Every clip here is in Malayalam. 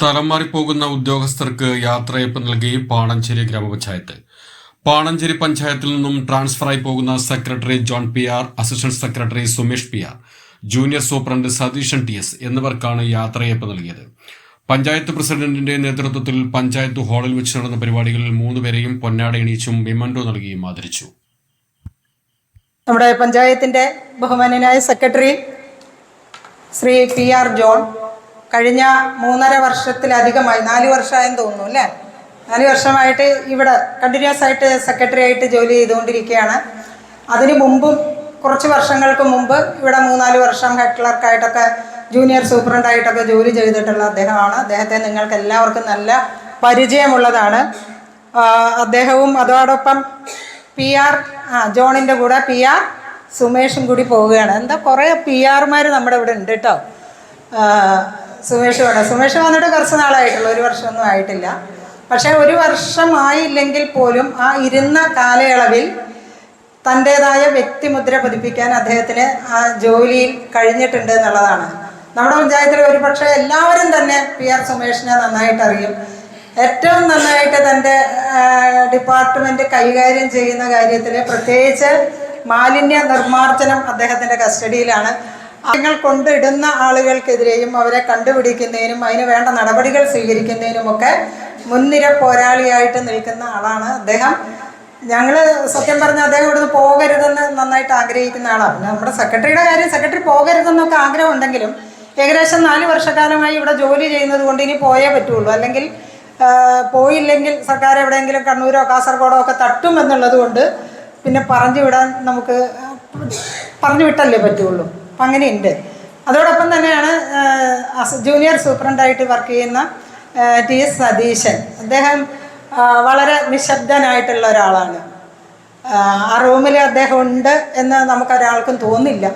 സ്ഥലം മാറിപ്പോകുന്ന ഉദ്യോഗസ്ഥർക്ക് യാത്രയപ്പ് നൽകി പാണഞ്ചേരി ഗ്രാമപഞ്ചായത്ത്. പാണഞ്ചേരി പഞ്ചായത്തിൽ നിന്നും ട്രാൻസ്ഫറായി പോകുന്ന secretary John P R assistant secretary Sumesh P R junior superintendent Satheesan T S എന്നിവർക്കാണ് യാത്രയപ്പ് നൽകിയത്. പഞ്ചായത്ത് പ്രസിഡന്റിന്റെ നേതൃത്വത്തിൽ പഞ്ചായത്ത് ഹാളിൽ വെച്ച് നടന്ന പരിപാടികളിൽ മൂന്നുപേരെയും പൊന്നാട എണീച്ചും വിമൻഡോ നൽകിയും ആദരിച്ചു. നമ്മുടെ പഞ്ചായത്തിന്റെ ബഹുമാനനായ secretary Shri T R John കഴിഞ്ഞ മൂന്നര വർഷത്തിലധികമായി നാല് വർഷമായെന്ന് തോന്നുന്നു അല്ലേ? നാല് വർഷമായിട്ട് ഇവിടെ കണ്ടിന്യൂസ് ആയിട്ട് സെക്രട്ടറി ആയിട്ട് ജോലി ചെയ്തുകൊണ്ടിരിക്കുകയാണ്. അതിനു മുമ്പും കുറച്ച് വർഷങ്ങൾക്ക് മുമ്പ് ഇവിടെ മൂന്നാൽ വർഷം ഹെഡ് ക്ലർക്കായിട്ടൊക്കെ ജൂനിയർ സൂപ്രണ്ടായിട്ടൊക്കെ ജോലി ചെയ്തിട്ടുള്ള അദ്ദേഹമാണ്. അദ്ദേഹത്തെ നിങ്ങൾക്ക് എല്ലാവർക്കും നല്ല പരിചയമുള്ളതാണ്. അദ്ദേഹവും അതോടൊപ്പം പി ആർ ആ ജോണിന്റെ കൂടെ പി ആർ സുമേഷും കൂടി പോവുകയാണ്. എന്താ കുറേ പി ആർമാർ നമ്മുടെ ഇവിടെ ഉണ്ട് കേട്ടോ സുമേഷ് വേണം. സുമേഷ് വന്നിട്ട് കുറച്ച് നാളായിട്ടുള്ളൂ. ഒരു വർഷമൊന്നും ആയിട്ടില്ല. പക്ഷേ ഒരു വർഷമായില്ലെങ്കിൽ പോലും ആ ഇരുന്ന കാലയളവിൽ തന്റേതായ വ്യക്തിമുദ്ര പതിപ്പിക്കാൻ അദ്ദേഹത്തിന് ആ ജോലിയിൽ കഴിഞ്ഞിട്ടുണ്ട് എന്നുള്ളതാണ്. നമ്മുടെ പഞ്ചായത്തിൽ ഒരു പക്ഷേ എല്ലാവരും തന്നെ പി ആർ സുമേഷിനെ നന്നായിട്ട് അറിയും. ഏറ്റവും നന്നായിട്ട് തന്റെ ഡിപ്പാർട്ട്മെന്റ് കൈകാര്യം ചെയ്യുന്ന കാര്യത്തിൽ പ്രത്യേകിച്ച് മാലിന്യ നിർമ്മാർജനം അദ്ദേഹത്തിന്റെ കസ്റ്റഡിയിലാണ്. നിങ്ങൾ കൊണ്ടിടുന്ന ആളുകൾക്കെതിരെയും അവരെ കണ്ടുപിടിക്കുന്നതിനും അതിന് വേണ്ട നടപടികൾ സ്വീകരിക്കുന്നതിനുമൊക്കെ മുൻനിര പോരാളിയായിട്ട് നിൽക്കുന്ന ആളാണ് അദ്ദേഹം. ഞങ്ങൾ സത്യം പറഞ്ഞ അദ്ദേഹം ഇവിടുന്ന് പോകരുതെന്ന് നന്നായിട്ട് ആഗ്രഹിക്കുന്ന ആളാണ് നമ്മുടെ സെക്രട്ടറിയുടെ കാര്യം സെക്രട്ടറി പോകരുതെന്നൊക്കെ ആഗ്രഹം ഉണ്ടെങ്കിലും ഏകദേശം നാല് വർഷക്കാലമായി ഇവിടെ ജോലി ചെയ്യുന്നത് കൊണ്ട് ഇനി പോയേ പറ്റുള്ളൂ. അല്ലെങ്കിൽ പോയില്ലെങ്കിൽ സർക്കാർ എവിടെയെങ്കിലും കണ്ണൂരോ കാസർഗോഡോ ഒക്കെ തട്ടും എന്നുള്ളത് കൊണ്ട് പിന്നെ പറഞ്ഞു വിടാൻ നമുക്ക് പറഞ്ഞു വിട്ടല്ലേ പറ്റുള്ളൂ. അപ്പം അങ്ങനെയുണ്ട്. അതോടൊപ്പം തന്നെയാണ് ജൂനിയർ സൂപ്രണ്ടായിട്ട് വർക്ക് ചെയ്യുന്ന ടി എസ് സതീശൻ. അദ്ദേഹം വളരെ നിശബ്ദനായിട്ടുള്ള ഒരാളാണ്. ആ, റൂമിൽ അദ്ദേഹം ഉണ്ട് എന്ന് നമുക്കൊരാൾക്കും തോന്നില്ല.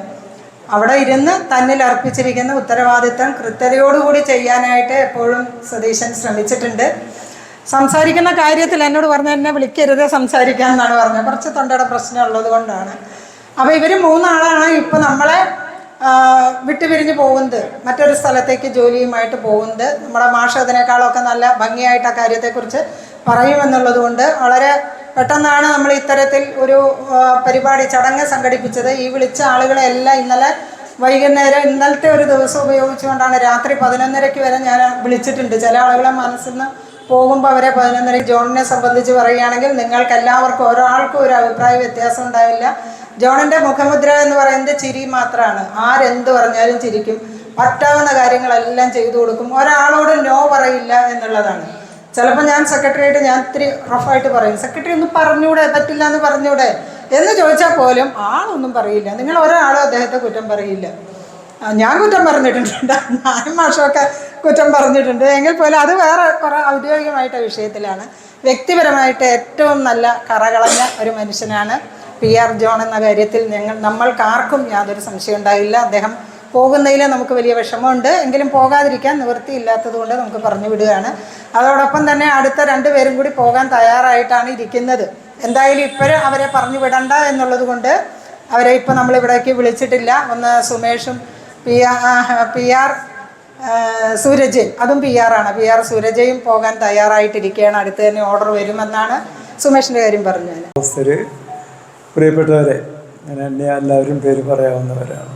അവിടെ ഇരുന്ന് തന്നിൽ അർപ്പിച്ചിരിക്കുന്ന ഉത്തരവാദിത്തം കൃത്യതയോടുകൂടി ചെയ്യാനായിട്ട് എപ്പോഴും സതീശൻ ശ്രമിച്ചിട്ടുണ്ട്. സംസാരിക്കുന്ന കാര്യത്തിൽ എന്നോട് പറഞ്ഞ എന്നെ വിളിക്കരുത് സംസാരിക്കാൻ എന്നാണ് പറഞ്ഞത്. കുറച്ച് തൊണ്ടയുടെ പ്രശ്നം ഉള്ളത് കൊണ്ടാണ്. അപ്പോൾ ഇവർ മൂന്നാളാണ് ഇപ്പോൾ നമ്മളെ വിട്ടുപിരിഞ്ഞ് പോകുന്നത് മറ്റൊരു സ്ഥലത്തേക്ക് ജോലിയുമായിട്ട് പോകുന്നത്. നമ്മുടെ മാഷ് അതിനേക്കാളൊക്കെ നല്ല ഭംഗിയായിട്ട് ആ കാര്യത്തെക്കുറിച്ച് പറയുമെന്നുള്ളത് കൊണ്ട് വളരെ പെട്ടെന്നാണ് നമ്മൾ ഇത്തരത്തിൽ ഒരു പരിപാടി ചടങ്ങ് സംഘടിപ്പിച്ചത്. ഈ വിളിച്ച ആളുകളെ എല്ലാം ഇന്നലെ വൈകുന്നേരം ഇന്നലത്തെ ഒരു ദിവസം ഉപയോഗിച്ചുകൊണ്ടാണ് രാത്രി പതിനൊന്നരയ്ക്ക് വരെ ഞാൻ വിളിച്ചിട്ടുണ്ട്. ചില ആളുകളെ മനസ്സിൽ നിന്ന് പോകുമ്പോൾ അവരെ പതിനൊന്നര ജോണിനെ സംബന്ധിച്ച് പറയുകയാണെങ്കിൽ നിങ്ങൾക്ക് എല്ലാവർക്കും ഒരാൾക്കും ഒരു അഭിപ്രായ വ്യത്യാസം ഉണ്ടാവില്ല. ജോണിന്റെ മുഖമുദ്ര എന്ന് പറയുന്നത് ചിരി മാത്രമാണ്. ആരെന്ത് പറഞ്ഞാലും ചിരിക്കും. പറ്റാവുന്ന കാര്യങ്ങളെല്ലാം ചെയ്തു കൊടുക്കും. ഒരാളോട് നോ പറയില്ല എന്നുള്ളതാണ്. ചിലപ്പോൾ ഞാൻ സെക്രട്ടറിയായിട്ട് ഞാൻ ഇത്തിരി റഫായിട്ട് പറയും. സെക്രട്ടറി ഒന്നും പറഞ്ഞൂടെ? പറ്റില്ല എന്ന് പറഞ്ഞൂടെ? എന്ന് ചോദിച്ചാൽ പോലും ആളൊന്നും പറയില്ല. നിങ്ങൾ ഒരാളും അദ്ദേഹത്തെ കുറ്റം പറയില്ല. ഞാൻ കുറ്റം പറഞ്ഞിട്ടുണ്ട്. ഞാനും മാഷമൊക്കെ കുറ്റം പറഞ്ഞിട്ടുണ്ട്. എങ്കിൽ പോലും അത് വേറെ കുറേ ഔദ്യോഗികമായിട്ട് വിഷയത്തിലാണ്. വ്യക്തിപരമായിട്ട് ഏറ്റവും നല്ല കറകളഞ്ഞ ഒരു മനുഷ്യനാണ് പി ആർ ജോൺ എന്ന കാര്യത്തിൽ ഞങ്ങൾ നമ്മൾക്കാർക്കും യാതൊരു സംശയം ഉണ്ടായില്ല. അദ്ദേഹം പോകുന്നതിൽ നമുക്ക് വലിയ വിഷമമുണ്ട്. എങ്കിലും പോകാതിരിക്കാൻ നിവൃത്തിയില്ലാത്തതുകൊണ്ട് നമുക്ക് പറഞ്ഞു വിടുകയാണ്. അതോടൊപ്പം തന്നെ അടുത്ത രണ്ടുപേരും കൂടി പോകാൻ തയ്യാറായിട്ടാണ് ഇരിക്കുന്നത്. എന്തായാലും ഇപ്പോഴും അവരെ പറഞ്ഞു വിടണ്ട എന്നുള്ളത് കൊണ്ട് അവരെ ഇപ്പം നമ്മളിവിടേക്ക് വിളിച്ചിട്ടില്ല. ഒന്ന് സുമേഷും പി പി ആർ സൂരജയും അതും പി ആറാണ് പി ആർ സൂരജയും പോകാൻ തയ്യാറായിട്ടിരിക്കുകയാണ്. അടുത്ത് തന്നെ ഓർഡർ വരുമെന്നാണ് സുമേഷിന്റെ കാര്യം പറഞ്ഞു പ്രിയപ്പെട്ടവരെ ഞാൻ എന്നെ എല്ലാവരും പേര് പറയാവുന്നവരാണ്.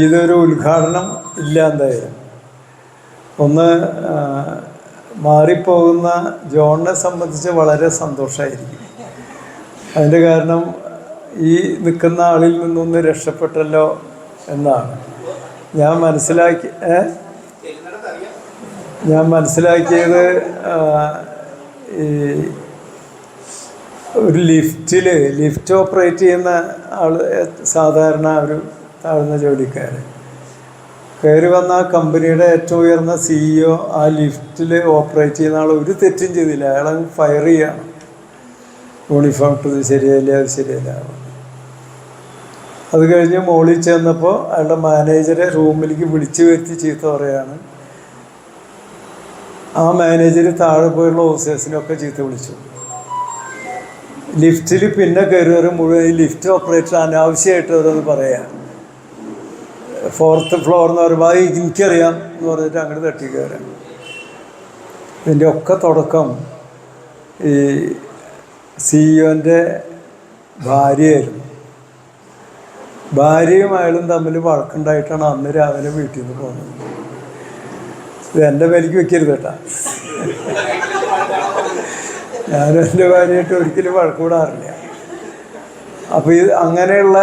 ഇതൊരു ഉദ്ഘാടനം ഇല്ല ഒന്ന് മാറിപ്പോകുന്ന ജോണിനെ സംബന്ധിച്ച് വളരെ സന്തോഷമായിരിക്കും അതിന്റെ കാരണം ഈ നിൽക്കുന്ന ആളിൽ നിന്നൊന്ന് രക്ഷപ്പെട്ടല്ലോ എന്നാണ്. ഞാൻ മനസ്സിലാക്കി ഞാൻ മനസ്സിലാക്കിയത് ഈ ഒരു ലിഫ്റ്റിൽ ലിഫ്റ്റ് ഓപ്പറേറ്റ് ചെയ്യുന്ന ആൾ സാധാരണ ഒരു താഴ്ന്ന ജോലിക്കാർ കയറി വന്ന ആ കമ്പനിയുടെ ഏറ്റവും ഉയർന്ന സിഇഒ ആ ലിഫ്റ്റിൽ ഓപ്പറേറ്റ് ചെയ്യുന്ന ആൾ ഒരു തെറ്റും ചെയ്തില്ല. അയാളെ ഫയർ ചെയ്യണം. യൂണിഫോം ഇട്ടത് ശരിയല്ല അത് ശരിയല്ല അത് കഴിഞ്ഞ് മോളിൽ ചെന്നപ്പോൾ അയാളുടെ മാനേജറെ റൂമിലേക്ക് വിളിച്ചു വരുത്തി ചീത്ത പറയാണ്. ആ മാനേജർ താഴെ പോയുള്ള ഓഫീസേഴ്സിനൊക്കെ ചീത്ത വിളിച്ചു. ലിഫ്റ്റിൽ പിന്നെ കയറുകയറി മുഴുവൻ ഈ ലിഫ്റ്റ് ഓപ്പറേറ്റർ അനാവശ്യമായിട്ട് അവരത് പറയാം. ഫോർത്ത് ഫ്ലോർ എന്ന് പറയുമ്പോൾ അത് എനിക്കറിയാം എന്ന് പറഞ്ഞിട്ട് അങ്ങോട്ട് തട്ടി കയറാം. ഇതിന്റെ ഒക്കെ തുടക്കം ഈ സിഇഒന്റെ ഭാര്യയായിരുന്നു. ഭാര്യയും അയാളും തമ്മിൽ വഴക്കുണ്ടായിട്ടാണ് അന്ന് രാവിലെ വീട്ടിൽ നിന്ന് പോകുന്നത് ഇത് എന്റെ മേലേക്ക് വെക്കരുത് കേട്ടാ. ഞാനും എന്റെ ഭാര്യയായിട്ട് ഒരിക്കലും വഴക്കൂടാറില്ല. അപ്പോൾ ഇത് അങ്ങനെയുള്ള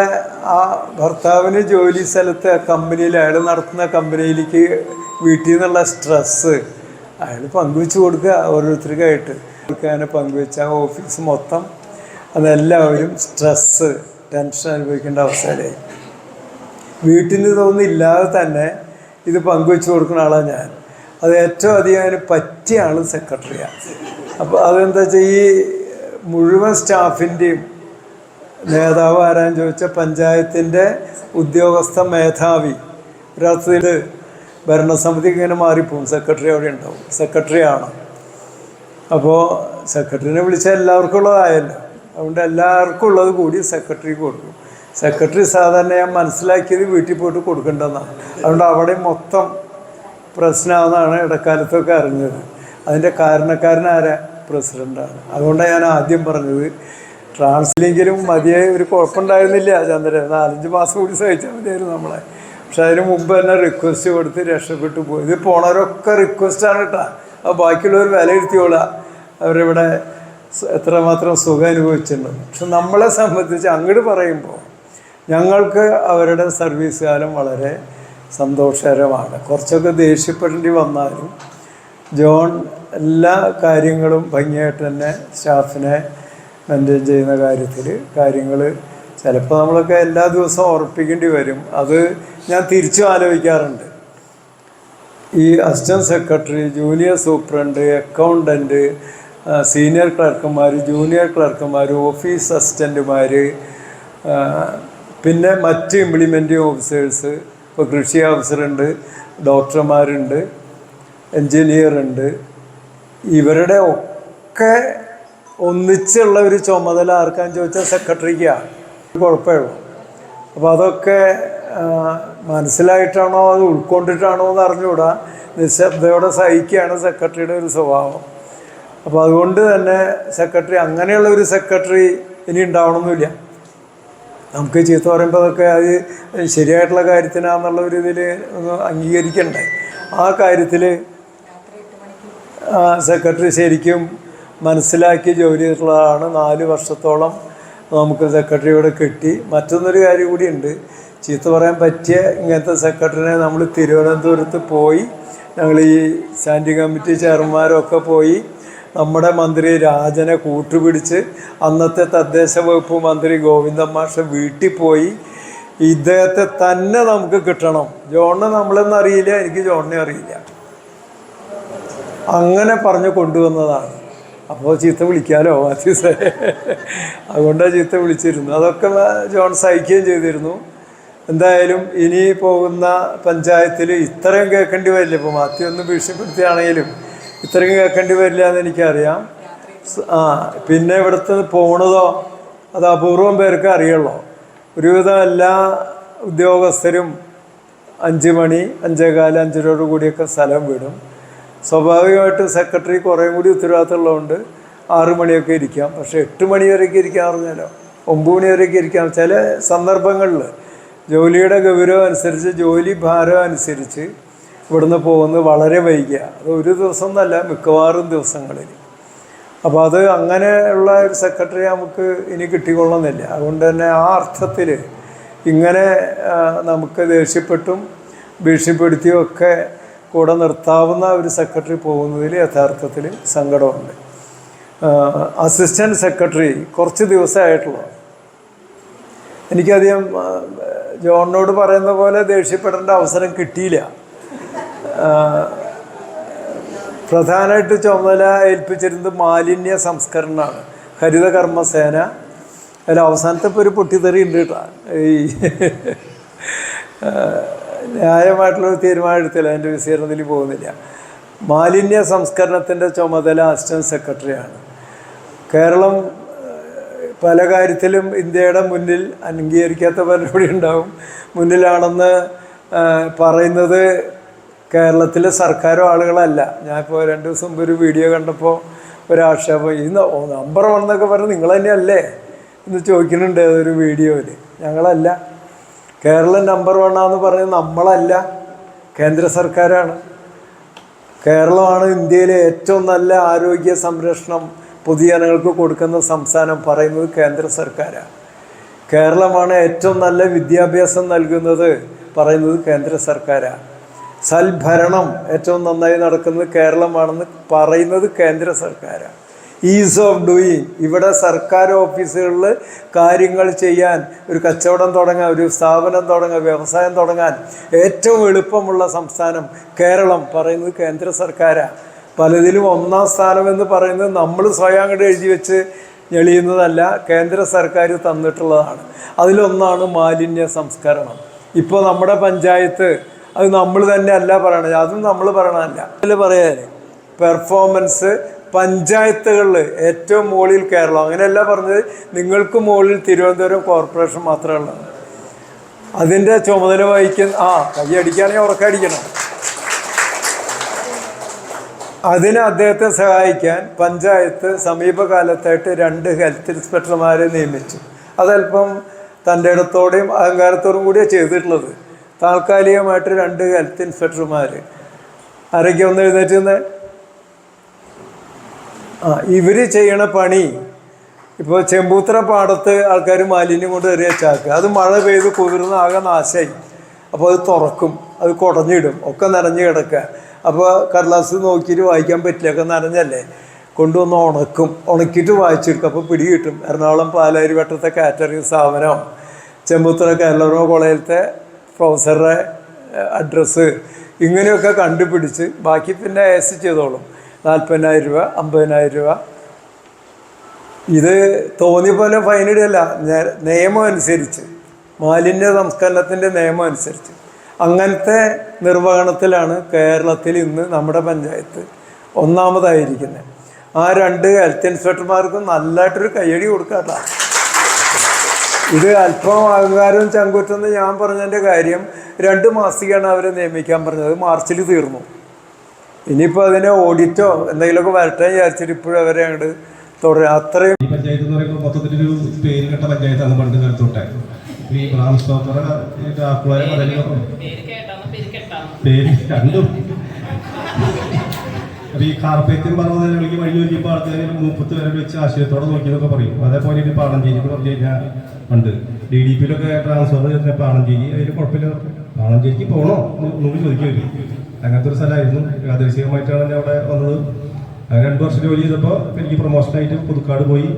ആ ഭർത്താവിന് ജോലി സ്ഥലത്ത് കമ്പനിയിൽ അയാൾ നടത്തുന്ന കമ്പനിയിലേക്ക് വീട്ടിൽ നിന്നുള്ള സ്ട്രെസ്സ് അയാൾ പങ്കുവെച്ച് കൊടുക്കുക ഓരോരുത്തർക്കായിട്ട്. കൊടുക്കാനെ പങ്കുവെച്ച ആ ഓഫീസ് മൊത്തം അതെല്ലാവരും സ്ട്രെസ്സ് ടെൻഷൻ അനുഭവിക്കേണ്ട അവസ്ഥയിലായി. വീട്ടിൽ നിന്ന് ഇല്ലാതെ തന്നെ ഇത് പങ്കുവെച്ച് കൊടുക്കുന്ന ആളാണ് ഞാൻ. അത് ഏറ്റവും അധികം അതിന് പറ്റിയ ആൾ സെക്രട്ടറിയാണ് അപ്പോൾ അതെന്താ വെച്ചാൽ ഈ മുഴുവൻ സ്റ്റാഫിന്റെയും നേതാവ് ആരാന്ന് ചോദിച്ചാൽ പഞ്ചായത്തിന്റെ ഉദ്യോഗസ്ഥ മേധാവി. ഒരർത്ഥത്തിൽ ഭരണസമിതിക്ക് ഇങ്ങനെ മാറിപ്പോവും. സെക്രട്ടറി അവിടെ ഉണ്ടാവും. സെക്രട്ടറി ആണ്. അപ്പോൾ സെക്രട്ടറിനെ വിളിച്ചാൽ എല്ലാവർക്കും ഉള്ളതായല്ലോ. അതുകൊണ്ട് എല്ലാവർക്കും ഉള്ളത് കൂടി സെക്രട്ടറിക്ക് കൊടുക്കും. സെക്രട്ടറി സാധാരണ ഞാൻ മനസ്സിലാക്കിയത് വീട്ടിൽ പോയിട്ട് കൊടുക്കേണ്ടതെന്നാണ് അതുകൊണ്ട് അവിടെ മൊത്തം പ്രശ്നമാണെന്നാണ് ഇടക്കാലത്തൊക്കെ അറിഞ്ഞത്. അതിന്റെ കാരണക്കാരനാരാ? പ്രസിഡന്റാണ് അതുകൊണ്ടാണ് ഞാൻ ആദ്യം പറഞ്ഞത്. ട്രാൻസ്ലിങ്കിലും മതിയായ ഒരു കുഴപ്പമുണ്ടായിരുന്നില്ല. ചന്ദ്രൻ നാലഞ്ച് മാസം കൂടി സഹിച്ചാൽ മതിയായിരുന്നു നമ്മളെ. പക്ഷെ അതിന് മുമ്പ് തന്നെ റിക്വസ്റ്റ് കൊടുത്ത് രക്ഷപ്പെട്ടു പോയി. ഇത് പോണവരൊക്കെ റിക്വസ്റ്റാണ് കേട്ടോ. അപ്പോൾ ബാക്കിയുള്ളവർ വിലയിരുത്തിയോളാം അവരിവിടെ എത്രമാത്രം സുഖം അനുഭവിച്ചിട്ടുണ്ട്. പക്ഷെ നമ്മളെ സംബന്ധിച്ച് അങ്ങോട്ട് പറയുമ്പോൾ ഞങ്ങൾക്ക് അവരുടെ സർവീസ് കാലം വളരെ സന്തോഷകരമാണ്. കുറച്ചൊക്കെ ദേഷ്യപ്പെടേണ്ടി വന്നാലും ജോൺ എല്ലാ കാര്യങ്ങളും ഭംഗിയായിട്ട് തന്നെ സ്റ്റാഫിനെ മെയിന്റെയിൻ ചെയ്യുന്ന കാര്യത്തിൽ കാര്യങ്ങൾ ചിലപ്പോൾ നമ്മളൊക്കെ എല്ലാ ദിവസവും ഉറപ്പിക്കേണ്ടി വരും. അത് ഞാൻ തിരിച്ചും ആലോചിക്കാറുണ്ട്. ഈ assistant secretary junior superintendent accountant senior ക്ലർക്കന്മാർ junior ക്ലർക്കന്മാർ ഓഫീസ് അസിസ്റ്റന്റുമാർ പിന്നെ മറ്റ് ഇംപ്ലിമെന്റിംഗ് ഓഫീസേഴ്സ് ഇപ്പോൾ കൃഷി ഓഫീസറുണ്ട് ഡോക്ടർമാരുണ്ട് എൻജിനീയർ ഉണ്ട് ഇവരുടെ ഒക്കെ ഒന്നിച്ചുള്ള ഒരു ചുമതല ആർക്കാന്ന് ചോദിച്ചാൽ സെക്രട്ടറിക്കാണ് കുഴപ്പമേ ഉള്ളൂ. അപ്പോൾ അതൊക്കെ മനസ്സിലായിട്ടാണോ അത് ഉൾക്കൊണ്ടിട്ടാണോ എന്ന് അറിഞ്ഞുകൂടാ. നിശബ്ദയോടെ സഹിക്കുകയാണ് സെക്രട്ടറിയുടെ ഒരു സ്വഭാവം. അപ്പോൾ അതുകൊണ്ട് തന്നെ സെക്രട്ടറി അങ്ങനെയുള്ള ഒരു സെക്രട്ടറി ഇനി ഉണ്ടാവണമെന്നില്ല നമുക്ക് ചീത്ത പറയുമ്പോൾ അതൊക്കെ അത് ശരിയായിട്ടുള്ള കാര്യത്തിനാന്നുള്ള ഒരു ഇതിൽ അംഗീകരിക്കണ്ടേ. ആ കാര്യത്തിൽ സെക്രട്ടറി ശരിക്കും മനസ്സിലാക്കി ജോലി ചെയ്തിട്ടുള്ളതാണ് നാല് വർഷത്തോളം നമുക്ക് സെക്രട്ടറിയോടെ കിട്ടി. മറ്റൊന്നൊരു കാര്യം കൂടിയുണ്ട് ചീത്ത പറയാൻ പറ്റിയ ഇങ്ങനത്തെ സെക്രട്ടറിനെ നമ്മൾ തിരുവനന്തപുരത്ത് പോയി ഞങ്ങൾ ഈ സ്റ്റാൻഡിംഗ് കമ്മിറ്റി ചെയർമാരൊക്കെ പോയി നമ്മുടെ മന്ത്രി രാജനെ കൂട്ടുപിടിച്ച് അന്നത്തെ തദ്ദേശ വകുപ്പ് മന്ത്രി ഗോവിന്ദൻ മാഷ വീട്ടിൽ പോയി. ഇദ്ദേഹത്തെ തന്നെ നമുക്ക് കിട്ടണം. ജോണിനെ നമ്മളെന്നറിയില്ല എനിക്ക് ജോണിനെ അറിയില്ല. അങ്ങനെ പറഞ്ഞു കൊണ്ടുവന്നതാണ്. അപ്പോൾ ചീത്ത വിളിക്കാലോ മാത്യൂസ് അതുകൊണ്ടാണ് ചീത്ത വിളിച്ചിരുന്നു അതൊക്കെ ജോൺ സഹിക്കുകയും ചെയ്തിരുന്നു. എന്തായാലും ഇനി പോകുന്ന പഞ്ചായത്തിൽ ഇത്രയും കേൾക്കേണ്ടി വരില്ല. ഇപ്പോൾ മാത്യു ഒന്ന് ഭീഷണിപ്പെടുത്തിയാണെങ്കിലും ഇത്രയും കേൾക്കേണ്ടി വരില്ല എന്ന് എനിക്കറിയാം. ആ പിന്നെ ഇവിടുത്തെ പോണതോ അത് അപൂർവം പേർക്ക് അറിയുള്ളൂ. ഒരുവിധം എല്ലാ ഉദ്യോഗസ്ഥരും അഞ്ച് മണി അഞ്ചേകാൽ അഞ്ചരോട് കൂടിയൊക്കെ സ്ഥലം വിടും. സ്വാഭാവികമായിട്ട് സെക്രട്ടറി കുറേ കൂടി ഉത്തരവാദിത്തമുള്ളതുകൊണ്ട് ആറു മണിയൊക്കെ ഇരിക്കാം. പക്ഷേ എട്ട് മണി വരെയൊക്കെ ഇരിക്കാൻ പറഞ്ഞാലോ ഒമ്പത് മണി വരെയൊക്കെ ഇരിക്കാം. ചില സന്ദർഭങ്ങളിൽ ജോലിയുടെ ഗൗരവം അനുസരിച്ച് ജോലി ഭാരം അനുസരിച്ച് ഇവിടുന്ന് പോകുന്നത് വളരെ വൈകിയ. അത് ഒരു ദിവസം എന്നല്ല മിക്കവാറും ദിവസങ്ങളിൽ. അപ്പോൾ അത് അങ്ങനെയുള്ള ഒരു സെക്രട്ടറി നമുക്ക് ഇനി കിട്ടിക്കൊള്ളുന്നില്ല അതുകൊണ്ട് തന്നെ ആ അർത്ഥത്തിൽ ഇങ്ങനെ നമുക്ക് ദേഷ്യപ്പെട്ടും ഭീഷണിപ്പെടുത്തിയും ഒക്കെ കൂടെ നിർത്താവുന്ന ഒരു സെക്രട്ടറി പോകുന്നതിൽ യഥാർത്ഥത്തിൽ സങ്കടമുണ്ട്. അസിസ്റ്റന്റ് സെക്രട്ടറി കുറച്ച് ദിവസമായിട്ടുള്ള. എനിക്കധികം ജോണിനോട് പറയുന്ന പോലെ ദേഷ്യപ്പെടേണ്ട അവസരം കിട്ടിയില്ല. പ്രധാനമായിട്ട് ചുമതല ഏൽപ്പിച്ചിരുന്നത് മാലിന്യ സംസ്കരണമാണ്. ഹരിത കർമ്മസേന അതിൽ അവസാനത്തെ ഇപ്പോൾ ഒരു പൊട്ടിത്തെറി ഉണ്ട് കേട്ടോ. ഈ ആ, ന്യായമായിട്ടുള്ളൊരു തീരുമാനം എടുത്തില്ല. അതിന്റെ വിസ്തീർണത്തിൽ പോകുന്നില്ല. മാലിന്യ സംസ്കരണത്തിന്റെ ചുമതല അസിസ്റ്റന്റ് സെക്രട്ടറിയാണ്. കേരളം പല കാര്യത്തിലും ഇന്ത്യയുടെ മുന്നിൽ അംഗീകരിക്കാത്ത പലരുടെ ഉണ്ടാവും. മുന്നിലാണെന്ന് പറയുന്നത് കേരളത്തിലെ സർക്കാരോ ആളുകളല്ല. ഞാനിപ്പോൾ രണ്ട് ദിവസം മുമ്പ് ഒരു വീഡിയോ കണ്ടപ്പോൾ ഒരാക്ഷേപം ഈ നമ്പർ വൺ എന്നൊക്കെ പറഞ്ഞ് നിങ്ങൾ തന്നെയല്ലേ എന്ന് ചോദിക്കുന്നുണ്ട് ഒരു വീഡിയോയിൽ ഞങ്ങളല്ല. കേരളം നമ്പർ വണ്ണാന്ന് പറയുന്നത് നമ്മളല്ല കേന്ദ്ര സർക്കാരാണ്. കേരളമാണ് ഇന്ത്യയിലെ ഏറ്റവും നല്ല ആരോഗ്യ സംരക്ഷണം പൊതുജനങ്ങൾക്ക് കൊടുക്കുന്ന സംസ്ഥാനം പറയുന്നത് കേന്ദ്ര സർക്കാരാണ് കേരളമാണ് ഏറ്റവും നല്ല വിദ്യാഭ്യാസം നൽകുന്നത് പറയുന്നത് കേന്ദ്ര സർക്കാരാണ് സൽഭരണം ഏറ്റവും നന്നായി നടക്കുന്നത് കേരളമാണെന്ന് പറയുന്നത് കേന്ദ്ര സർക്കാരാണ് ഈസ് ഓഫ് ഡൂയിങ് ഇവിടെ സർക്കാർ ഓഫീസുകളിൽ കാര്യങ്ങൾ ചെയ്യാൻ ഒരു കച്ചവടം തുടങ്ങാൻ ഒരു സ്ഥാപനം തുടങ്ങാൻ വ്യവസായം തുടങ്ങാൻ ഏറ്റവും എളുപ്പമുള്ള സംസ്ഥാനം കേരളം പറയുന്നത് കേന്ദ്ര സർക്കാരാണ് പലതിലും ഒന്നാം സ്ഥാനം എന്ന് പറയുന്നത് നമ്മൾ സ്വയം അങ്ങോട്ട് എഴുതി വെച്ച് ഞെളിയുന്നതല്ല കേന്ദ്ര സർക്കാർ തന്നിട്ടുള്ളതാണ്. അതിലൊന്നാണ് മാലിന്യ സംസ്കരണം. ഇപ്പോൾ നമ്മുടെ പഞ്ചായത്ത് അത് നമ്മൾ തന്നെ അല്ല പറയണത് അതും നമ്മൾ പറയണതല്ല. അതിൽ പറയാൻ പെർഫോമൻസ് പഞ്ചായത്തുകളിൽ ഏറ്റവും മുകളിൽ കേരളം. അങ്ങനെയല്ല പറഞ്ഞത് നിങ്ങൾക്ക് മുകളിൽ തിരുവനന്തപുരം കോർപ്പറേഷൻ മാത്രമേ ഉള്ളൂ അതിന്റെ ചുമതല വഹിക്കുന്ന ആ കൈ അടിക്കുകയാണെങ്കിൽ ഉറക്കടിക്കണം അതിന് അദ്ദേഹത്തെ സഹായിക്കാൻ പഞ്ചായത്ത് സമീപകാലത്തായിട്ട് രണ്ട് ഹെൽത്ത് ഇൻസ്പെക്ടർമാരെ നിയമിച്ചു. അതല്പം തന്റെ ഇടത്തോടെയും അഹങ്കാരത്തോടും കൂടിയാണ് ചെയ്തിട്ടുള്ളത്. താൽക്കാലികമായിട്ട് രണ്ട് ഹെൽത്ത് ഇൻസ്പെക്ടർമാർ ആരൊക്കെ ഒന്ന് എഴുന്നേറ്റ് ഇവർ ചെയ്യണ പണി ഇപ്പോൾ ചെമ്പൂത്ര പാടത്ത് ആൾക്കാർ മാലിന്യം കൊണ്ട് എറിയ ചാക്ക്. അത് മഴ പെയ്ത് കുതിർന്ന് ആകെ നാശമായി അപ്പോൾ അത് തുറക്കും അത് കുടഞ്ഞിടും ഒക്കെ നനഞ്ഞ് കിടക്കുക അപ്പോൾ കടലാസ് നോക്കിയിട്ട് വായിക്കാൻ പറ്റില്ല ഒക്കെ നനഞ്ഞല്ലേ? കൊണ്ടുവന്ന് ഉണക്കും. ഉണക്കിയിട്ട് വായിച്ചെടുക്കും. അപ്പോൾ പിടി കിട്ടും. എറണാകുളം പാലാരി വട്ടത്തെ കാറ്ററിങ് സ്ഥാപനം ചെമ്പൂത്ര കേരളമോ കോളേജിലത്തെ പ്രൊഫസറുടെ അഡ്രസ്സ് ഇങ്ങനെയൊക്കെ കണ്ടുപിടിച്ച് ബാക്കി പിന്നെ എസ് ചെയ്തോളും. നാൽപ്പതിനായിരം രൂപ അമ്പതിനായിരം രൂപ. ഇത് തോന്നിയ പോലെ ഫൈനിടുകയല്ല നിയമം അനുസരിച്ച് മാലിന്യ സംസ്കരണത്തിന്റെ നിയമം അനുസരിച്ച്. അങ്ങനത്തെ നിർവഹണത്തിലാണ് കേരളത്തിൽ ഇന്ന് നമ്മുടെ പഞ്ചായത്ത് ഒന്നാമതായിരിക്കുന്നത്. ആ രണ്ട് ഹെൽത്ത് ഇൻസ്പെക്ടർമാർക്കും നല്ലതായിട്ടൊരു കയ്യടി കൊടുക്കാട്ടോ. ഇത് അല്പം അഹങ്കാരവും ചങ്കുറ്റെന്ന് ഞാൻ പറഞ്ഞതിന്റെ കാര്യം രണ്ട് മാസികയാണ് അവരെ നിയമിക്കാൻ പറഞ്ഞത്. മാർച്ചിൽ തീർന്നു. ഇനിയിപ്പോൾ അതിനെ ഓഡിറ്റോ എന്തെങ്കിലുമൊക്കെ വരട്ടെ വിചാരിച്ചിട്ട് ഇപ്പോഴും അവരെ അങ്ങോട്ട് തുടരും. അത്രയും പഞ്ചായത്ത് എന്ന് പറയുമ്പോൾ മൊത്തത്തിലൊരു പേര് കേട്ട പഞ്ചായത്താണ് പണ്ട് കാലത്തോട്ടെ തൊട്ടേ. ഈ ആക്കുവാനും അതിനൊക്കെ പേര് രണ്ടും. അപ്പൊ ഈ കാർപ്പേറ്റും പറഞ്ഞതിലേക്ക് വഴി നോക്കിയപ്പോൾ ആൾക്കാർ മുപ്പത്ത് വരെ വെച്ച് ആശയത്തോടെ നോക്കിയതൊക്കെ പറയും. അതേപോലെ ഇനി പാണഞ്ചേരി എന്ന് പറഞ്ഞു കഴിഞ്ഞാൽ പണ്ട് ഡി ഡി പിയിലൊക്കെ ട്രാൻസ്ഫർ ചെയ്ത പാണഞ്ചേരി അതിന് കുഴപ്പമില്ല. പാണഞ്ചേരിക്ക് പോകണോ നോക്കി ചോദിക്കുമല്ലോ അങ്ങനത്തെ ഒരു സ്ഥലമായിരുന്നു. യാദൃശികമായിട്ടാണ് ഞാൻ അവിടെ വന്നത്. രണ്ടു വർഷം ജോലി ചെയ്തപ്പോൾ എനിക്ക് പ്രൊമോഷനായിട്ട് പുതുക്കാട് പോയി.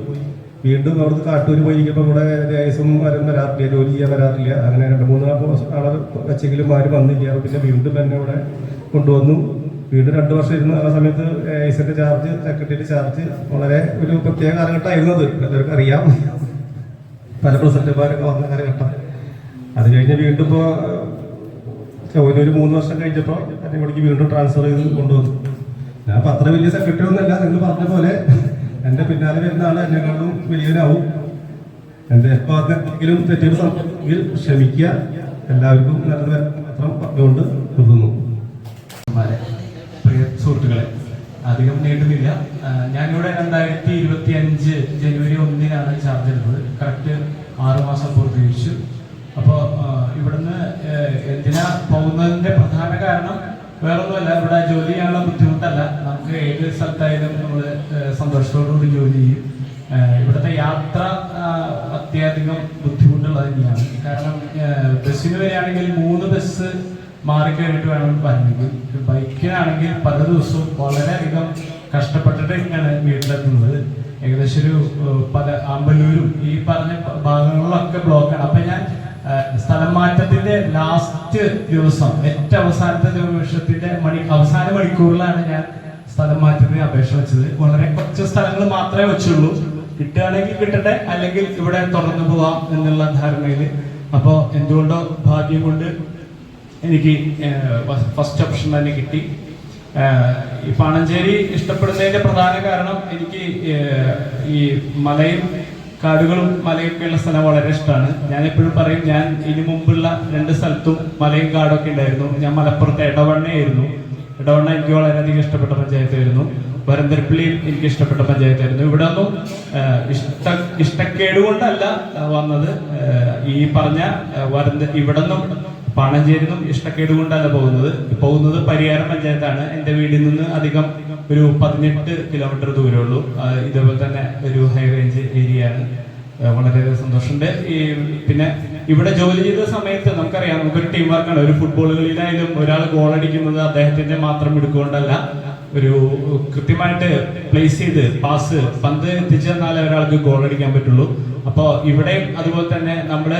വീണ്ടും അവിടുന്ന് കാട്ടൂർ പോയിരിക്കുമ്പോൾ ഇവിടെ ദേശം ആരും വരാറില്ല ജോലി ചെയ്യാൻ വരാറില്ല. അങ്ങനെ രണ്ട് മൂന്ന് ആളെ വെച്ചെങ്കിലും ആരും വന്നില്ല. പിന്നെ വീണ്ടും എന്നെ ഇവിടെ കൊണ്ടുവന്നു. വീണ്ടും രണ്ട് വർഷം ഇരുന്ന ആ സമയത്ത് ഐസിന്റെ ചാർജ് സെക്രട്ടറിയുടെ ചാർജ് വളരെ ഒരു പ്രത്യേക കാലഘട്ടമായിരുന്നു അത് എല്ലാവർക്കും അറിയാം. പല പ്രസിഡന്റുമാരൊക്കെ വന്ന കാലഘട്ടം. അത് കഴിഞ്ഞ് വീണ്ടും ഇപ്പോൾ ഒരു മൂന്ന് വർഷം കഴിഞ്ഞപ്പോൾ ഇവിടേക്ക് വീണ്ടും ട്രാൻസ്ഫർ ചെയ്ത് കൊണ്ടുവന്നു. ഞാൻ അപ്പൊ അത്ര വലിയ സെക്രട്ടറി ഒന്നുമല്ല നിങ്ങൾ പറഞ്ഞ പോലെ എന്റെ പിന്നാലെ വരുന്ന ആൾ എന്നെക്കാളും വലിയവനാവും. എന്റെ എപ്പോൾ എന്തെങ്കിലും തെറ്റുകൾ സംഭവിച്ചെങ്കിൽ ക്ഷമിക്കുക. എല്ലാവർക്കും നല്ലത് മാത്രം പറഞ്ഞുകൊണ്ട് നിർത്തുന്നു. പ്രിയ സുഹൃത്തുക്കളെ അധികം നീട്ടുന്നില്ല ആ, ഞാനിവിടെ രണ്ടായിരത്തി ഇരുപത്തി അഞ്ച് ജനുവരി ഒന്നിനാണ് ചാർജ് എടുത്തത്. കറക്റ്റ് ആറുമാസം പൂർത്തീകരിച്ചു അപ്പോൾ ഇവിടുന്ന് എന്തിനാ പോകുന്നതിന്റെ പ്രധാന കാരണം വേറൊന്നുമല്ല ഇവിടെ ജോലി ചെയ്യാനുള്ള ബുദ്ധിമുട്ടല്ല. നമുക്ക് ഏത് സ്ഥലത്തായാലും നമ്മൾ സന്തോഷത്തോടുകൂടി ജോലി ചെയ്യും. ഇവിടുത്തെ യാത്ര അത്യാധികം ബുദ്ധിമുട്ടുള്ളത് തന്നെയാണ്. കാരണം ബസ്സിന് വരികയാണെങ്കിൽ മൂന്ന് ബസ് മാറി കയറിയിട്ട് വേണം വരണമെങ്കിൽ. ബൈക്കിനാണെങ്കിൽ പല ദിവസവും വളരെയധികം കഷ്ടപ്പെട്ടിട്ട് ഇങ്ങനെ വീട്ടിലെത്തുന്നത്. ഏകദേശം ഒരു പല അമ്പലൂരും ഈ പറഞ്ഞ ഭാഗങ്ങളിലൊക്കെ ബ്ലോക്കാണ് അപ്പം ഞാൻ സ്ഥലം മാറ്റത്തിന്റെ ലാസ്റ്റ് ദിവസം ഏറ്റവും അവസാനത്തെ നിമിഷത്തിന്റെ മണി അവസാന മണിക്കൂറിലാണ് ഞാൻ സ്ഥലം മാറ്റത്തിന് അപേക്ഷ വെച്ചത്. വളരെ കുറച്ച് സ്ഥലങ്ങൾ മാത്രമേ വെച്ചുള്ളൂ. കിട്ടുകയാണെങ്കിൽ കിട്ടട്ടെ അല്ലെങ്കിൽ ഇവിടെ തുടർന്നു പോവാം എന്നുള്ള ധാരണയിൽ. അപ്പോൾ എന്തുകൊണ്ടോ ഭാഗ്യം കൊണ്ട് എനിക്ക് ഫസ്റ്റ് ഓപ്ഷൻ തന്നെ കിട്ടി. ഈ പാണഞ്ചേരി ഇഷ്ടപ്പെടുന്നതിന്റെ പ്രധാന കാരണം എനിക്ക് ഈ മലയും കാടുകളും മലയൊക്കെയുള്ള സ്ഥലം വളരെ ഇഷ്ടമാണ്. ഞാൻ എപ്പോഴും പറയും ഞാൻ ഇനി മുമ്പുള്ള രണ്ട് സ്ഥലത്തും മലയും കാടൊക്കെ ഉണ്ടായിരുന്നു. ഞാൻ മലപ്പുറത്തെ ഇടവണ്ണയായിരുന്നു ഇടവണ്ണ എനിക്ക് വളരെയധികം ഇഷ്ടപ്പെട്ട പഞ്ചായത്തായിരുന്നു. വരന്തരപ്പള്ളി എനിക്ക് ഇഷ്ടപ്പെട്ട പഞ്ചായത്തായിരുന്നു. ഇവിടെ ഒന്നും ഇഷ്ട ഇഷ്ടക്കേടുകൊണ്ടല്ല വന്നത്. ഈ പറഞ്ഞ വരന്ത ഇവിടെ നിന്നും പാണഞ്ചേരി നിന്നും ഇഷ്ടക്കേട് കൊണ്ടല്ല പോകുന്നത്. പോകുന്നത് പരിയാരം പഞ്ചായത്താണ്. എന്റെ വീടിൽ നിന്ന് അധികം ഒരു പതിനെട്ട് കിലോമീറ്റർ ദൂരമുള്ളൂ. ഇതേപോലെ തന്നെ ഒരു ഹൈ റേഞ്ച് ഏരിയ ആണ്. വളരെയധികം സന്തോഷമുണ്ട്. ഈ പിന്നെ ഇവിടെ ജോലി ചെയ്ത സമയത്ത് നമുക്കറിയാം നമുക്കൊരു ടീം വർക്കാണ് ഒരു ഫുട്ബോൾ കളിയിലായാലും ഒരാൾ ഗോൾ അടിക്കുന്നത് അദ്ദേഹത്തിന്റെ മാത്രം എടുക്കൊണ്ടല്ല ഒരു കൃത്യമായിട്ട് പ്ലേസ് ചെയ്ത് പാസ് പന്ത് എത്തിച്ചു തന്നാലേ ഒരാൾക്ക് ഗോൾ അടിക്കാൻ പറ്റുള്ളൂ. അപ്പോൾ ഇവിടെയും അതുപോലെ തന്നെ നമ്മൾ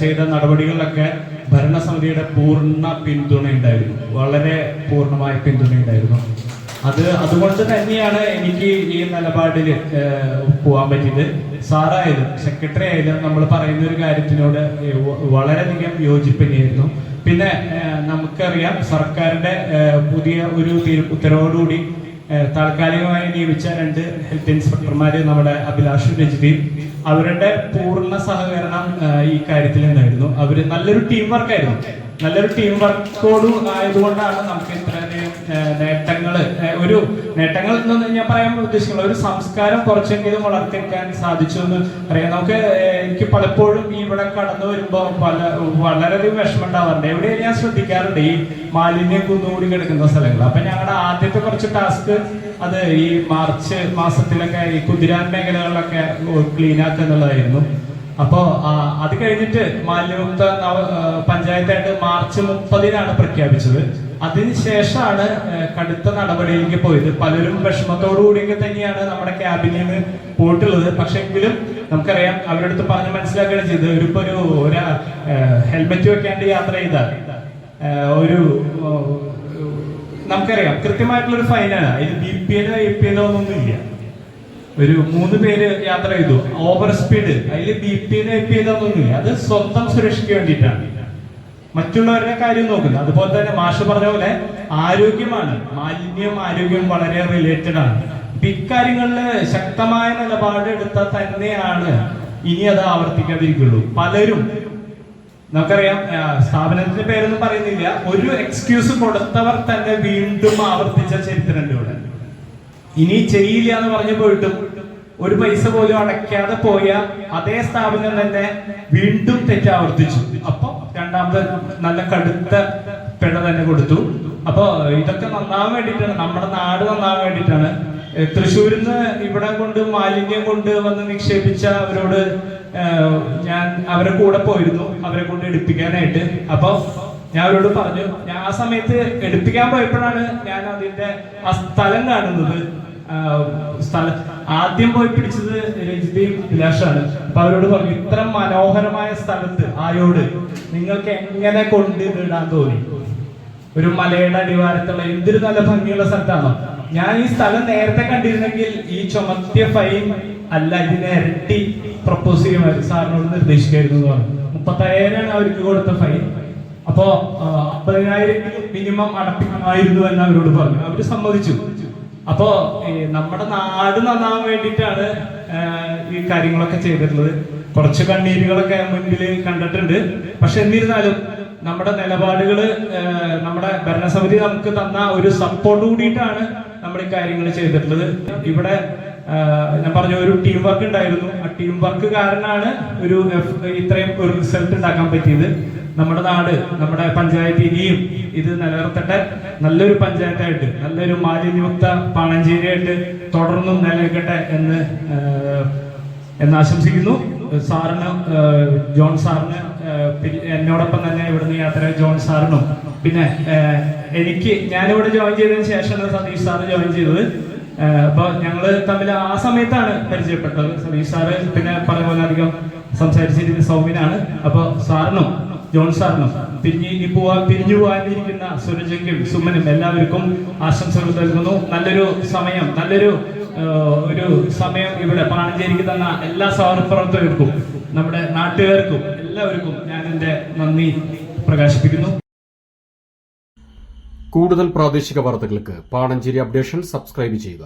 ചെയ്ത നടപടികളിലൊക്കെ ഭരണസമിതിയുടെ പൂർണ പിന്തുണ ഉണ്ടായിരുന്നു. വളരെ പൂർണമായ പിന്തുണ ഉണ്ടായിരുന്നു. അത് അതുകൊണ്ട് തന്നെയാണ് എനിക്ക് ഈ നിലപാടിൽ പോകാൻ പറ്റിയത്. സാറായാലും സെക്രട്ടറി ആയാലും നമ്മൾ പറയുന്ന ഒരു കാര്യത്തിനോട് വളരെയധികം യോജിപ്പിനായിരുന്നു പിന്നെ നമുക്കറിയാം സർക്കാരിന്റെ പുതിയ ഒരു തീരു- ഉത്തരവോടുകൂടി താൽക്കാലികമായി നിയമിച്ച രണ്ട് ഹെൽത്ത് ഇൻസ്പെക്ടർമാര് നമ്മുടെ അഭിലാഷും രജിതയും അവരുടെ പൂർണ സഹകരണം ഈ കാര്യത്തിൽ ഉണ്ടായിരുന്നു അവർ നല്ലൊരു ടീം വർക്കായിരുന്നു നല്ലൊരു ടീം വർക്കോട് ആയതുകൊണ്ടാണ് നമുക്ക് ഇത്രയധികം നേട്ടങ്ങൾ ഒരു നേട്ടങ്ങൾ എന്ന് ഞാൻ പറയാൻ ഉദ്ദേശിക്കുന്നത് ഒരു സംസ്കാരം കുറച്ചെങ്കിലും വളർത്തിയെടുക്കാൻ സാധിച്ചു എന്ന് പറയാം നമുക്ക് എനിക്ക് പലപ്പോഴും ഇവിടെ കടന്നു വരുമ്പോൾ പല വളരെയധികം വിഷമം ഉണ്ടാവാറുണ്ട് എവിടെയും ഞാൻ ശ്രദ്ധിക്കാറുണ്ട് ഈ മാലിന്യം കുന്നുകൂടി കിടക്കുന്ന സ്ഥലങ്ങൾ. അപ്പൊ ഞങ്ങളുടെ ആദ്യത്തെ കുറച്ച് ടാസ്ക് അത് ഈ മാർച്ച് മാസത്തിലൊക്കെ ഈ കുതിരാൻ മേഖലകളിലൊക്കെ ക്ലീൻ ആക്കുക എന്നുള്ളതായിരുന്നു. അപ്പോ അത് കഴിഞ്ഞിട്ട് മാലിന്യമുക്ത പഞ്ചായത്തായിട്ട് മാർച്ച് മുപ്പതിനാണ് പ്രഖ്യാപിച്ചത്. അതിനുശേഷമാണ് കടുത്ത നടപടിയിലേക്ക് പോയത്. പലരും വിഷമത്തോടു കൂടിയൊക്കെ തന്നെയാണ് നമ്മുടെ ക്യാബിനിൽ നിന്ന് പോയിട്ടുള്ളത്. പക്ഷെ എങ്കിലും നമുക്കറിയാം അവരുടെ അടുത്ത് പറഞ്ഞ് മനസ്സിലാക്കുകയാണ് ചെയ്തത്. ഒരു ഒരു ഒരു ഹെൽമെറ്റ് വെക്കാണ്ട് യാത്ര ചെയ്താൽ ഒരു നമുക്കറിയാം കൃത്യമായിട്ടുള്ള ഒരു ഫൈനാണ്. അതിൽ ബി പി എല്ലോ എ പി എല്ലോ ഒന്നും ഇല്ല ഒരു മൂന്ന് പേര് യാത്ര ചെയ്തു. ഓവർ സ്പീഡ് അതിൽ ബി പി എല്ലോ എ പി എല്ലോ അത് സ്വന്തം സുരക്ഷയ്ക്ക് വേണ്ടിയിട്ടാണ്. മറ്റുള്ളവരുടെ കാര്യം നോക്കുന്നത് അതുപോലെ തന്നെ മാഷ് പറഞ്ഞ പോലെ ആരോഗ്യമാണ്. മാലിന്യം ആരോഗ്യം വളരെ റിലേറ്റഡ് ആണ്. ഇക്കാര്യങ്ങളിൽ ശക്തമായ നിലപാട് എടുത്താൽ തന്നെയാണ് ഇനി അത് ആവർത്തിക്കാതിരിക്കുള്ളൂ. പലരും നമുക്കറിയാം സ്ഥാപനത്തിന്റെ പേരൊന്നും പറയുന്നില്ല. ഒരു എക്സ്ക്യൂസ് കൊടുത്തവർ തന്നെ വീണ്ടും ആവർത്തിച്ച ചരിത്രമുണ്ട് ഇവിടെ ഇനി ചെയ്യില്ല എന്ന് പറഞ്ഞു പോയിട്ടും ഒരു പൈസ പോലും അടയ്ക്കാതെ പോയ അതേ സ്ഥാപനം തന്നെ വീണ്ടും തെറ്റാവർത്തിച്ചു. അപ്പൊ രണ്ടാമത് നല്ല കടുത്ത പിഴ തന്നെ കൊടുത്തു. അപ്പൊ ഇതൊക്കെ നന്നാവാൻ വേണ്ടിയിട്ടാണ്. നമ്മുടെ നാട് നന്നാവാൻ വേണ്ടിയിട്ടാണ്. തൃശ്ശൂരിൽ നിന്ന് ഇവിടെ കൊണ്ട് മാലിന്യം കൊണ്ട് വന്ന് നിക്ഷേപിച്ച അവരോട് ഞാൻ അവരെ കൂടെ പോയിരുന്നു. അവരെ കൊണ്ട് എടുപ്പിക്കാനായിട്ട്. അപ്പൊ ഞാൻ അവരോട് പറഞ്ഞു ഞാൻ ആ സമയത്ത് എടുപ്പിക്കാൻ പോയപ്പോഴാണ് ഞാൻ അതിന്റെ ആ സ്ഥലം കാണുന്നത്. സ്ഥലം ആദ്യം പോയി പിടിച്ചത് രജിതയും അഭിലാഷാണ്. അപ്പൊ അവരോട് പറഞ്ഞു ഇത്ര മനോഹരമായ സ്ഥലത്ത് ആയോട് നിങ്ങൾക്ക് എങ്ങനെ കൊണ്ട് ഇടാൻ തോന്നി? ഒരു മലയുടെ അടിവാരത്തുള്ള എന്തൊരു നല്ല ഭംഗിയുള്ള സ്ഥലത്താണോ? ഞാൻ ഈ സ്ഥലം നേരത്തെ കണ്ടിരുന്നെങ്കിൽ ഈ ചുമത്തിയ ഫൈൻ അല്ല ഇതിനെ ഇരട്ടി പ്രപ്പോസ് ചെയ്യുമായിരുന്നു. സാറിനോട് നിർദ്ദേശിക്കായിരുന്നു എന്ന് പറഞ്ഞു. മുപ്പത്തയ്യായിരമാണ് അവർക്ക് കൊടുത്ത ഫൈൻ അപ്പോ അമ്പതിനായിരം മിനിമം അടപ്പിക്കണമായിരുന്നു എന്ന് അവരോട് പറഞ്ഞു. അവർ സമ്മതിച്ചു. അപ്പോ നമ്മുടെ നാട് നന്നാവാൻ വേണ്ടിയിട്ടാണ് ഈ കാര്യങ്ങളൊക്കെ ചെയ്തിട്ടുള്ളത്. കുറച്ച് കണ്ണീരുകളൊക്കെ മുൻപിൽ കണ്ടിട്ടുണ്ട്. പക്ഷെ എന്നിരുന്നാലും നമ്മുടെ നിലപാടുകൾ നമ്മുടെ ഭരണസമിതി നമുക്ക് തന്ന ഒരു സപ്പോർട്ട് കൂടിയിട്ടാണ് നമ്മൾ ഈ കാര്യങ്ങൾ ചെയ്തിട്ടുള്ളത്. ഇവിടെ ഞാൻ പറഞ്ഞ ഒരു ടീം വർക്ക് ഉണ്ടായിരുന്നു. ആ ടീം വർക്ക് കാരണമാണ് ഒരു ഇത്രയും ഒരു റിസൾട്ട് ഉണ്ടാക്കാൻ പറ്റിയത്. നമ്മുടെ നാട് നമ്മുടെ പഞ്ചായത്ത് ഇനിയും ഇത് നിലനിർത്തട്ടെ. നല്ലൊരു പഞ്ചായത്തായിട്ട് നല്ലൊരു മാലിന്യമുക്ത പാണഞ്ചേരിയായിട്ട് തുടർന്നും നിലനിൽക്കട്ടെ എന്ന് എന്ന് ആശംസിക്കുന്നു. സാറിന് ജോൺ സാറിന് എന്നോടൊപ്പം തന്നെ ഇവിടുന്ന് യാത്ര ജോൺ സാറിനും. പിന്നെ എനിക്ക് ഞാനിവിടെ ജോയിൻ ചെയ്തതിന് ശേഷമാണ് സതീഷ് സാറ് ജോയിൻ ചെയ്തത്. അപ്പൊ ഞങ്ങൾ തമ്മിൽ ആ സമയത്താണ് പരിചയപ്പെട്ടത്. സതീഷ് സാറ് പിന്നെ പറഞ്ഞ പോലെ അധികം സംസാരിച്ചിരിക്കുന്ന സൗമ്യനാണ്. അപ്പൊ സാറിനും ജോൺ സാറിനും പിരിഞ്ഞ് പോവാൻ പിരിഞ്ഞു പോകാനിരിക്കുന്ന സുരജയ്ക്കും സുമനും എല്ലാവർക്കും ആശംസകൾ നൽകുന്നു. നല്ലൊരു സമയം നല്ലൊരു ഒരു സമയം ഇവിടെ പാണഞ്ചേരിക്ക് തന്ന എല്ലാ സഹപ്രവർത്തകർക്കും നമ്മുടെ നാട്ടുകാർക്കും എല്ലാവർക്കും ഞാൻ എന്റെ നന്ദി പ്രകാശിപ്പിക്കുന്നു. കൂടുതൽ പ്രാദേശിക വാർത്തകൾക്ക് പാണഞ്ചേരി അപ്ഡേഷൻ സബ്സ്ക്രൈബ് ചെയ്യുക